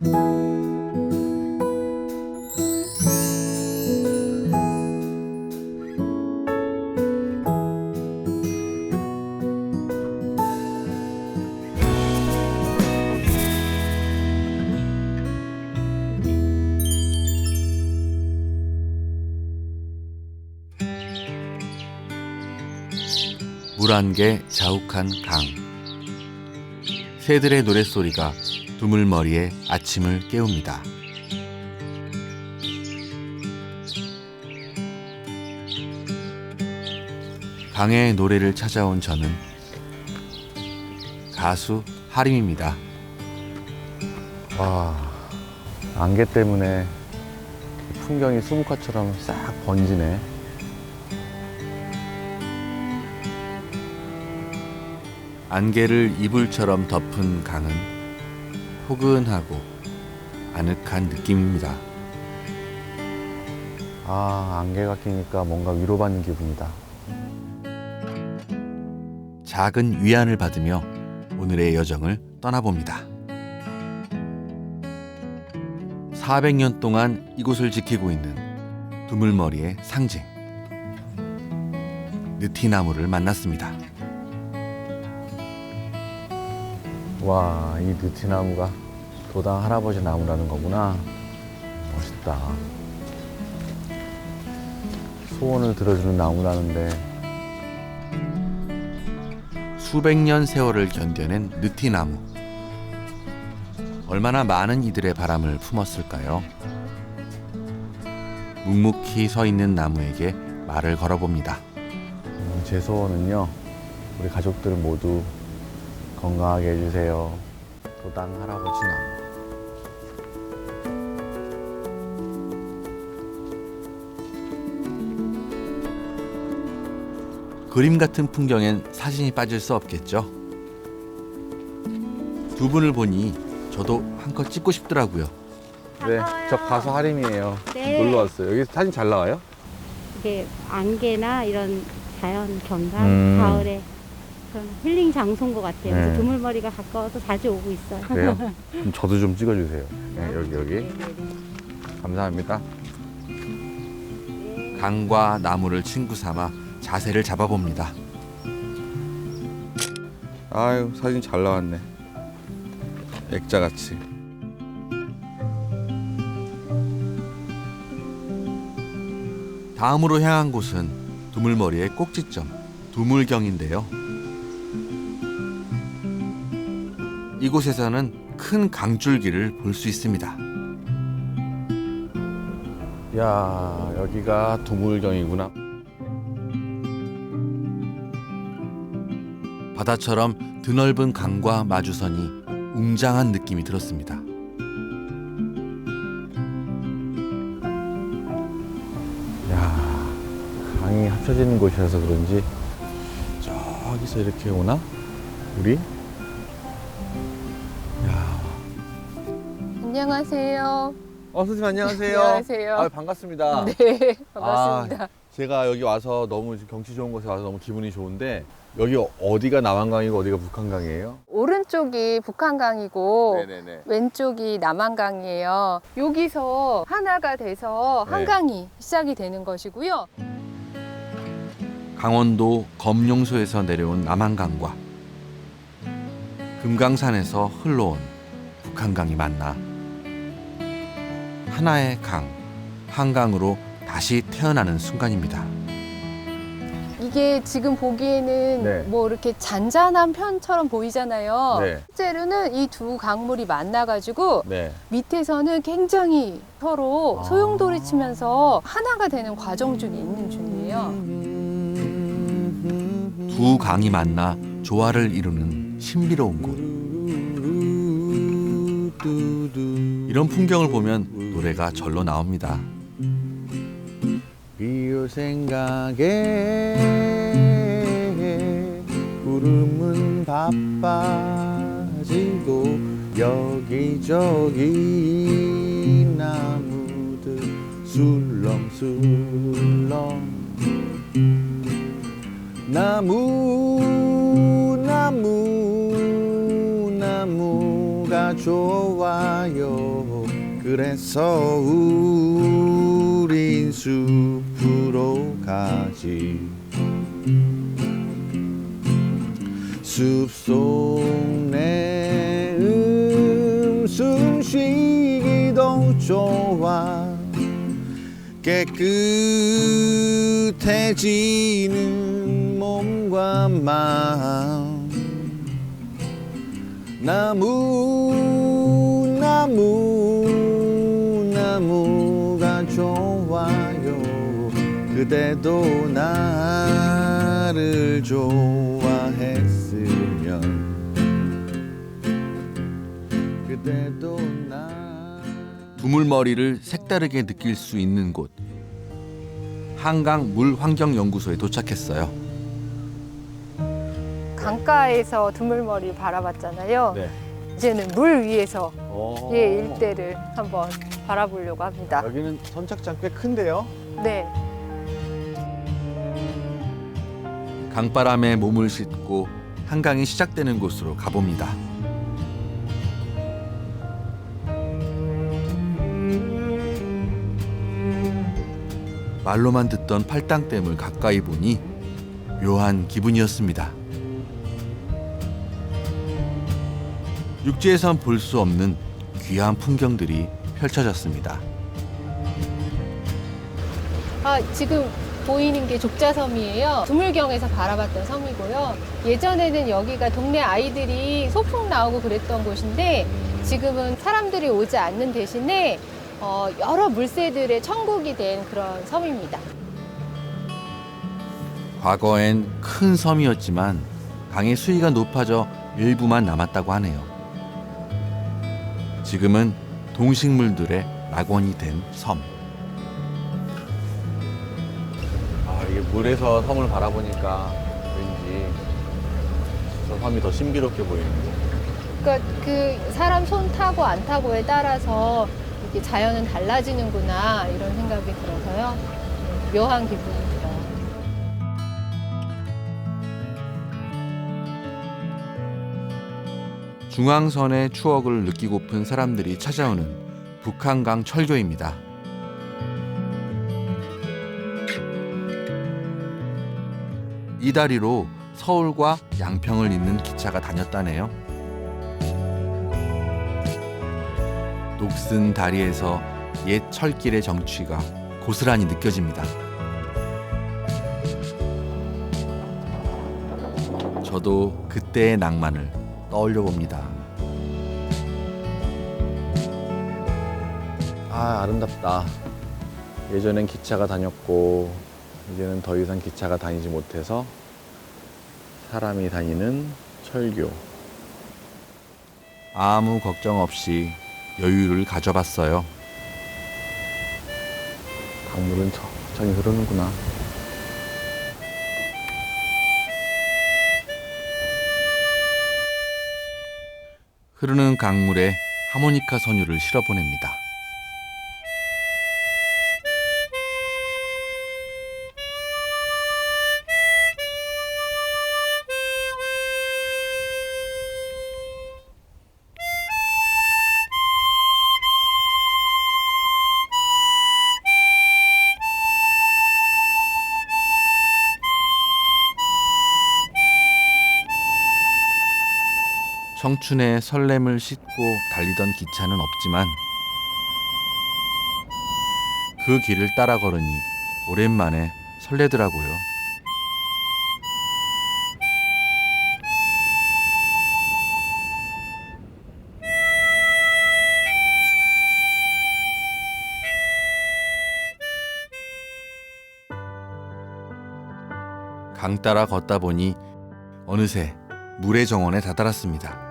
물한개 자욱한 강. 새들의 노랫소리가 두물머리의 아침을 깨웁니다. 강의 노래를 찾아온 저는 가수 하림입니다. 와, 안개 때문에 풍경이 수묵화처럼 싹 번지네. 안개를 이불처럼 덮은 강은 포근하고 아늑한 느낌입니다. 아, 안개가 끼니까 뭔가 위로받는 기분이다. 작은 위안을 받으며 오늘의 여정을 떠나봅니다. 400년 동안 이곳을 지키고 있는 두물머리의 상징 느티나무를 만났습니다. 와, 이 느티나무가 도당 할아버지 나무라는 거구나. 멋있다. 소원을 들어주는 나무라는데 수백 년 세월을 견뎌낸 느티나무. 얼마나 많은 이들의 바람을 품었을까요? 묵묵히 서 있는 나무에게 말을 걸어봅니다. 음, 제 소원은요, 우리 가족들 모두 건강하게 해주세요. 도당 할아버지 나무. 그림 같은 풍경엔 사진이 빠질 수 없겠죠. 두 분을 보니 저도 한컷 찍고 싶더라고요. 네. 저 가수 하림이에요. 네. 놀러 왔어요. 여기 사진 잘 나와요? 이게 안개나 이런 자연 경관, 음. 가을에 그런 힐링 장소인 것 같아요. 네. 그래서 드물머리가 가까워서 자주 오고 있어요. 그래요? 그럼 저도 좀 찍어주세요. 네, 여기, 여기. 네네네. 감사합니다. 강과 나무를 친구 삼아 자세를 잡아봅니다. 아유, 사진 잘 나왔네. 액자 같이. 다음으로 향한 곳은 두물머리의 꼭지점 두물경인데요. 이곳에서는 큰 강줄기를 볼 수 있습니다. 야, 여기가 두물경이구나. 바다처럼 드넓은 강과 마주서니 웅장한 느낌이 들었습니다. 야, 강이 합쳐지는 곳이라서 그런지 저기서 이렇게 오나? 우리? 안녕하세요. 어, 선생님 안녕하세요. 안녕하세요. 아, 반갑습니다. 네, 반갑습니다. 제가 여기 와서 너무 지금 경치 좋은 곳에 와서 너무 기분이 좋은데 여기 어디가 남한강이고 어디가 북한강이에요? 오른쪽이 북한강이고 네네네. 왼쪽이 남한강이에요. 여기서 하나가 돼서 네. 한강이 시작이 되는 것이고요. 강원도 검룡소에서 내려온 남한강과 금강산에서 흘러온 북한강이 만나 하나의 강, 한강으로 다시 태어나는 순간입니다. 이게 지금 보기에는 네. 뭐 이렇게 잔잔한 편처럼 보이잖아요. 네. 실제로는 이 두 강물이 만나가지고 네. 밑에서는 굉장히 서로 아. 소용돌이 치면서 하나가 되는 과정 중에 있는 중이에요. 두 강이 만나 조화를 이루는 신비로운 곳. 이런 풍경을 보면 노래가 절로 나옵니다. 비올 생각에 구름은 바빠지고 여기저기 나무들 술렁술렁 나무 나무 나무가 좋아요 그래서 우린 숲으로 가지. 숲속 내 음숨 쉬기도 좋아. 깨끗해지는 몸과 마음. 나무 나무 나무가 좋아요 그대도 나를 좋아했으면 그대도 나 두물머리를 색다르게 느낄 수 있는 곳 한강 물환경연구소에 도착했어요. 강가에서 두물머리 바라봤잖아요. 네. 이제는 물 위에서 오. 예 일대를 한번 바라보려고 합니다. 여기는 선착장 꽤 큰데요? 네. 강바람에 몸을 싣고 한강이 시작되는 곳으로 가봅니다. 말로만 듣던 팔당댐을 가까이 보니 묘한 기분이었습니다. 육지에선 볼 수 없는 귀한 풍경들이 펼쳐졌습니다. 아, 지금 보이는 게 족자섬이에요. 두물경에서 바라봤던 섬이고요. 예전에는 여기가 동네 아이들이 소풍 나오고 그랬던 곳인데 지금은 사람들이 오지 않는 대신에 어, 여러 물새들의 천국이 된 그런 섬입니다. 과거엔 큰 섬이었지만 강의 수위가 높아져 일부만 남았다고 하네요. 지금은 동식물들의 낙원이 된 섬. 아 이게 물에서 섬을 바라보니까 왠지 저 섬이 더 신비롭게 보이는데 그러니까 그 사람 손 타고 안 타고에 따라서 이게 자연은 달라지는구나 이런 생각이 들어서요. 묘한 기분 중앙선의 추억을 느끼고픈 사람들이 찾아오는 북한강 철교입니다. 이 다리로 서울과 양평을 잇는 기차가 다녔다네요. 녹슨 다리에서 옛 철길의 정취가 고스란히 느껴집니다. 저도 그때의 낭만을 떠올려 봅니다. 아 아름답다 예전엔 기차가 다녔고 이제는 더 이상 기차가 다니지 못해서 사람이 다니는 철교 아무 걱정 없이 여유를 가져봤어요. 강물은 천천히 흐르는구나 흐르는 강물에 하모니카 선율을 실어 보냅니다. 청춘의 설렘을 싣고 달리던 기차는 없지만 그 길을 따라 걸으니 오랜만에 설레더라고요. 강 따라 걷다 보니 어느새 물의 정원에 다다랐습니다.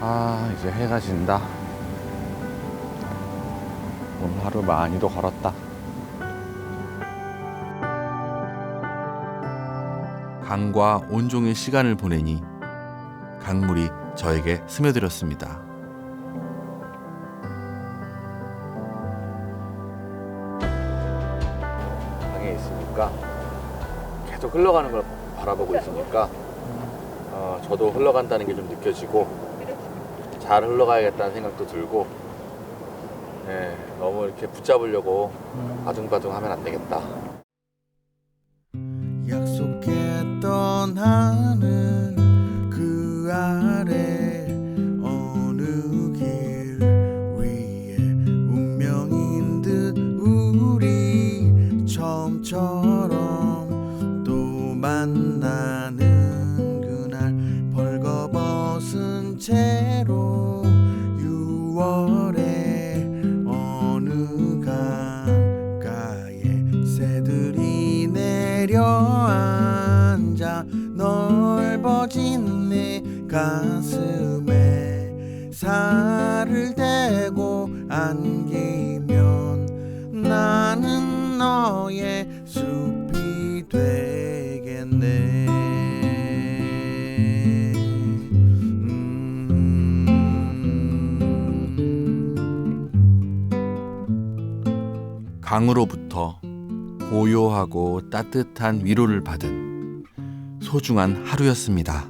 아 이제 해가 진다 오늘 하루 많이도 걸었다 강과 온종일 시간을 보내니 강물이 저에게 스며들었습니다. 강에 있으니까 계속 흘러가는 걸 바라보고 있으니까 아, 어, 저도 흘러간다는 게 좀 느껴지고 잘 흘러가야겠다는 생각도 들고 예, 너무 이렇게 붙잡으려고 바둥바둥 하면 안 되겠다. 약속했던 하늘 넓어진 내 가슴에 살을 대고 안기면 나는 너의 숲이 되겠네 음. 강으로부터 고요하고 따뜻한 위로를 받은 소중한 하루였습니다.